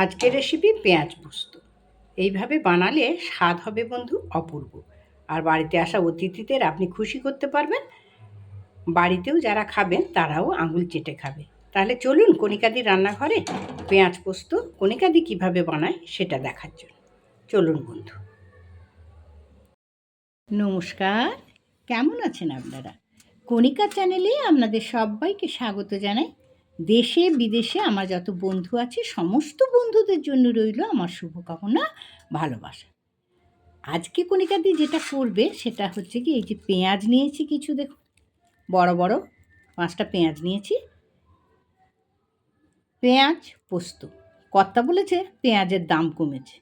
আজকের রেসিপি পেঁয়াজ পোস্ত। এইভাবে বানালে স্বাদ হবে বন্ধু অপূর্ব। আর বাড়িতে আসা অতিথিদের আপনি খুশি করতে পারবেন। বাড়িতেও যারা খাবেন, তারাও আঙুল চেটে খাবে। তাহলে চলুন কণিকাদি রান্নাঘরে পেঁয়াজ পোস্ত কণিকাদি কীভাবে বানায় সেটা দেখার জন্য। চলুন বন্ধু। নমস্কার, কেমন আছেন আপনারা? কণিকা চ্যানেলে আপনাদের সবাইকে স্বাগত জানাই। দেশে, বিদেশে আমার যত বন্ধু আছে, সমস্ত বন্ধুদের জন্য রইল আমার শুভকামনা, ভালোবাসা। আজকে কণিকাদি যেটা করবে, সেটা হচ্ছে কি, এই যে পেঁয়াজ নিয়েছি কিছু দেখুন বড় বড়, পাঁচটা পেঁয়াজ নিয়েছি। পেঁয়াজ পোস্ত। কর্তা বলেছে পেঁয়াজের দাম কমেছে।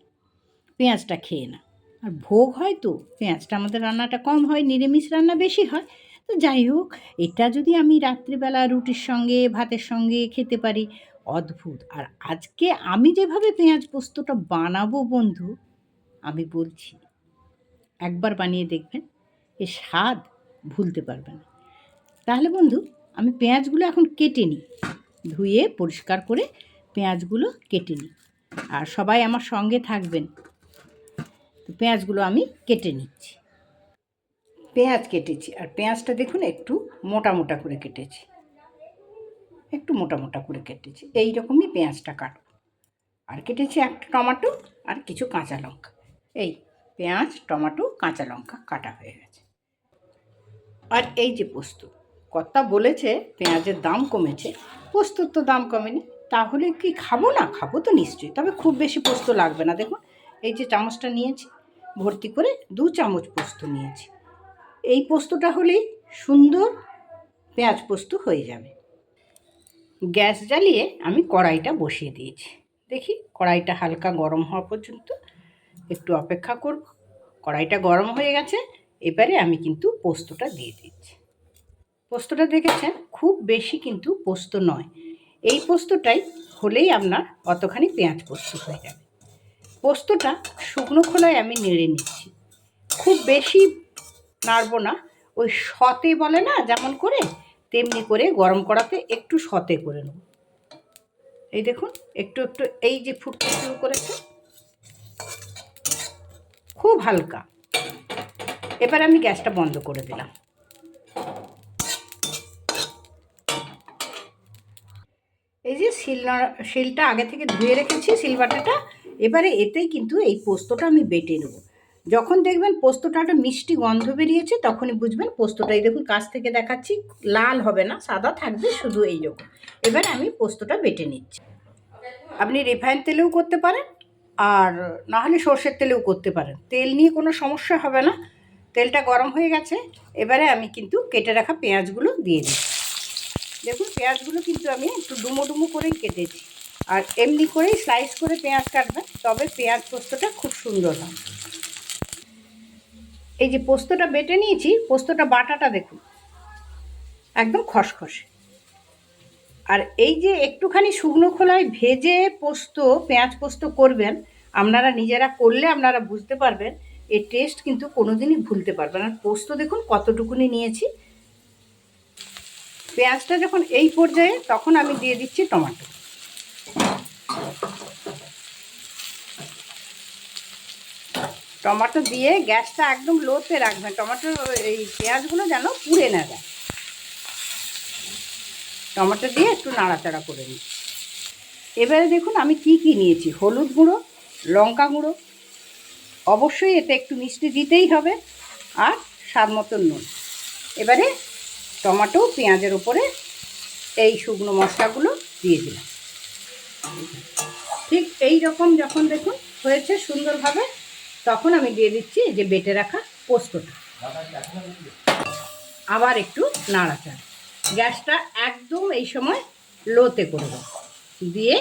পেঁয়াজটা খেয়ে না আর ভোগ হয় তো, পেঁয়াজটা আমাদের রান্নাটা কম হয়, নিরামিষ রান্না বেশি হয়। তো যাই হোক, এটা যদি আমি রাত্রিবেলা রুটির সঙ্গে, ভাতের সঙ্গে খেতে পারি, অদ্ভুত। আর আজকে আমি যেভাবে পেঁয়াজ পোস্তটা বানাবো বন্ধু, আমি বলছি, একবার বানিয়ে দেখবেন এ স্বাদ ভুলতে পারবে না। তাহলে বন্ধু, আমি পেঁয়াজগুলো এখন কেটে নিই। ধুয়ে পরিষ্কার করে পেঁয়াজগুলো কেটে নিই। আর সবাই আমার সঙ্গে থাকবেন। তো পেঁয়াজগুলো আমি কেটে নিচ্ছি। পেঁয়াজ কেটেছি। আর পেঁয়াজটা দেখুন, একটু মোটা মোটা করে কেটেছি। একটু মোটা মোটা করে কেটেছি। এই রকমই পেঁয়াজটা কাটব আর কেটেছি একটা টমাটো আর কিছু কাঁচা লঙ্কা। এই পেঁয়াজ, টমাটো, কাঁচা লঙ্কা কাটা হয়ে গেছে। আর এই যে পোস্ত, কর্তা বলেছে পেঁয়াজের দাম কমেছে। পোস্তর তো দাম কমেনি। তাহলে কি খাব না খাব তো নিশ্চয়ই। তবে খুব বেশি পোস্ত লাগবে না। দেখুন, এই যে চামচটা নিয়েছি, ভর্তি করে দু চামচ পোস্ত নিয়েছি। এই পোস্তটা হলেই সুন্দর পেঁয়াজ পোস্ত হয়ে যাবে। গ্যাস জ্বালিয়ে আমি কড়াইটা বসিয়ে দিয়েছি। দেখি কড়াইটা হালকা গরম হওয়া পর্যন্ত একটু অপেক্ষা করব। কড়াইটা গরম হয়ে গেছে, এবারে আমি কিন্তু পোস্তটা দিয়ে দিচ্ছি। পোস্তটা দেখেছেন, খুব বেশি কিন্তু পোস্ত নয়। এই পোস্তটাই হলেই আপনার অতখানি পেঁয়াজ পোস্ত হয়ে যাবে। পোস্তটা শুকনো খোলায় আমি নেড়ে নিচ্ছি। খুব বেশি নাড়বো না। ওই সতে বলে না, যেমন করে, তেমনি করে গরম করাতে একটু সতে করে নেব। এই দেখুন, একটু একটু এই যে ফুটতে শুরু করেছে, খুব হালকা। এবার আমি গ্যাসটা বন্ধ করে দিলাম। এই যে শিল শিলটা আগে থেকে ধুয়ে রেখেছি শিলবাটাটা এবারে এতেই কিন্তু এই পোস্তটা আমি বেটে নেব। যখন দেখবেন পোস্তটা একটা মিষ্টি গন্ধ বেরিয়েছে, তখনই বুঝবেন পোস্তটাই দেখুন কাছ থেকে দেখাচ্ছি, লাল হবে না, সাদা থাকবে শুধু এই রকম এবার আমি পোস্তটা বেটে নিচ্ছি। আপনি রিফাইন তেলেও করতে পারেন, আর নাহলে সর্ষের তেলেও করতে পারেন। তেল নিয়ে কোনো সমস্যা হবে না, তেলটা গরম হয়ে গেছে, এবারে আমি কিন্তু কেটে রাখা পেঁয়াজগুলো দিয়ে দিই দেখুন পেঁয়াজগুলো কিন্তু আমি একটু ডুমো ডুমো করেই কেটেছি, আর এমনি করেই স্লাইস করে পেঁয়াজ কাটবেন, তবে পেঁয়াজ পোস্তটা খুব সুন্দর হয়। এই যে পোস্তটা বেটে নিয়েছি, পোস্তটা বাটাটা দেখুন। একদম খসখসে। আর এই যে একটুখানি শুকনো খোলায় ভেজে পোস্ত, পেঁয়াজ পোস্ত করবেন, আপনারা নিজেরা করলে আপনারা বুঝতে পারবেন, এর টেস্ট কিন্তু কোনোদিনই ভুলতে পারবেন আর পোস্ত দেখুন কতটুকুনি নিয়েছি। পেঁয়াজটা যখন এই পর্যায়ে, তখন আমি দিয়ে দিচ্ছি টমাটো। টমেটো দিয়ে গ্যাসটা একদম লোতে রাখবেন। টমেটো এই পেঁয়াজগুলো যেন পুড়ে না যায়। টমেটো দিয়ে একটু নাড়াচাড়া করে নিই এবারে দেখুন আমি কি কি নিয়েছি। হলুদ গুঁড়ো, লঙ্কা গুঁড়ো, অবশ্যই এতে একটু মিষ্টি দিতেই হবে, আর স্বাদ মতন নুন। এবারে টমেটো, পেঁয়াজের উপরে এই শুকনো মশলাগুলো দিয়ে দিলাম। ঠিক এই রকম যখন দেখুন হয়েছে সুন্দরভাবে তখন আমি দিয়ে দিচ্ছি যে বেটে রাখা পোস্তটা। আবার একটু নাড়াচাড়া। গ্যাসটা একদম এই সময় লোতে করে দেবো দিয়ে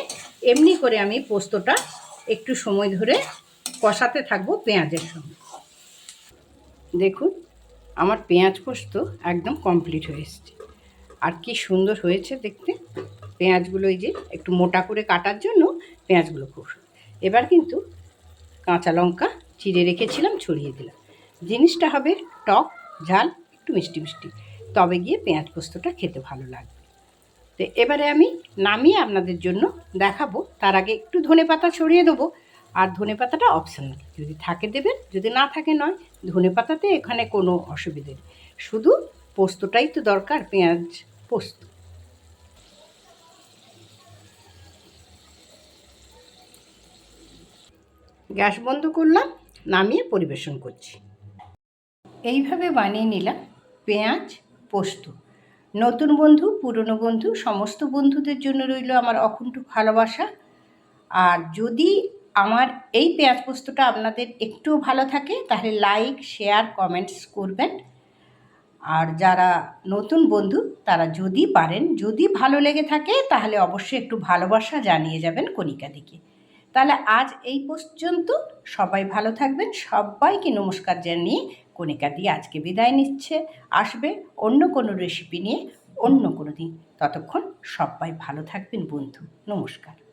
এমনি করে আমি পোস্তটা একটু সময় ধরে কষাতে থাকব পেঁয়াজের সঙ্গে। দেখুন, আমার পেঁয়াজ পোস্ত একদম কমপ্লিট হয়ে এসছে। আর কি সুন্দর হয়েছে দেখতে। পেঁয়াজগুলো এই যে একটু মোটা করে কাটার জন্য পেঁয়াজগুলো খুব এবার কিন্তু কাঁচা লঙ্কা চিড়ে রেখেছিলাম, ছড়িয়ে দিলাম। জিনিসটা হবে টক, ঝাল, একটু মিষ্টি মিষ্টি। তবে গিয়ে পেঁয়াজ পোস্তটা খেতে ভালো লাগবে তো এবারে আমি নামিয়ে আপনাদের জন্য দেখাবো। তার আগে একটু ধনে পাতা ছড়িয়ে দেবো। আর ধনে পাতাটা অপশনাল যদি থাকে দেবেন, যদি না থাকে নয়, ধনে পাতাতে এখানে কোনো অসুবিধে নেই। শুধু পোস্তটাই তো দরকার, পেঁয়াজ পোস্ত। গ্যাস বন্ধ করলাম। নামিয়ে পরিবেশন করছি। এইভাবে বানিয়ে নিলাম পেঁয়াজ, পোস্ত। নতুন বন্ধু, পুরনো বন্ধু, সমস্ত বন্ধুদের জন্য রইল আমার অকুণ্ঠ ভালোবাসা। আর যদি আমার এই পেঁয়াজ পোস্তটা আপনাদের একটু ভালো থাকে, তাহলে লাইক, শেয়ার, কমেন্টস করবেন। আর যারা নতুন বন্ধু, তারা যদি পারেন, যদি ভালো লেগে থাকে, তাহলে অবশ্যই একটু ভালোবাসা জানিয়ে যাবেন কণিকা দিকে। তাহলে আজ এই পর্যন্ত। সবাই ভালো থাকবেন। সবাইকে নমস্কার জানিয়ে কণিকা দিয়ে আজকে বিদায় নিচ্ছে। আসবে অন্য কোনো রেসিপি নিয়ে অন্য কোনো দিন। ততক্ষণ সবাই ভালো থাকবেন বন্ধু। নমস্কার।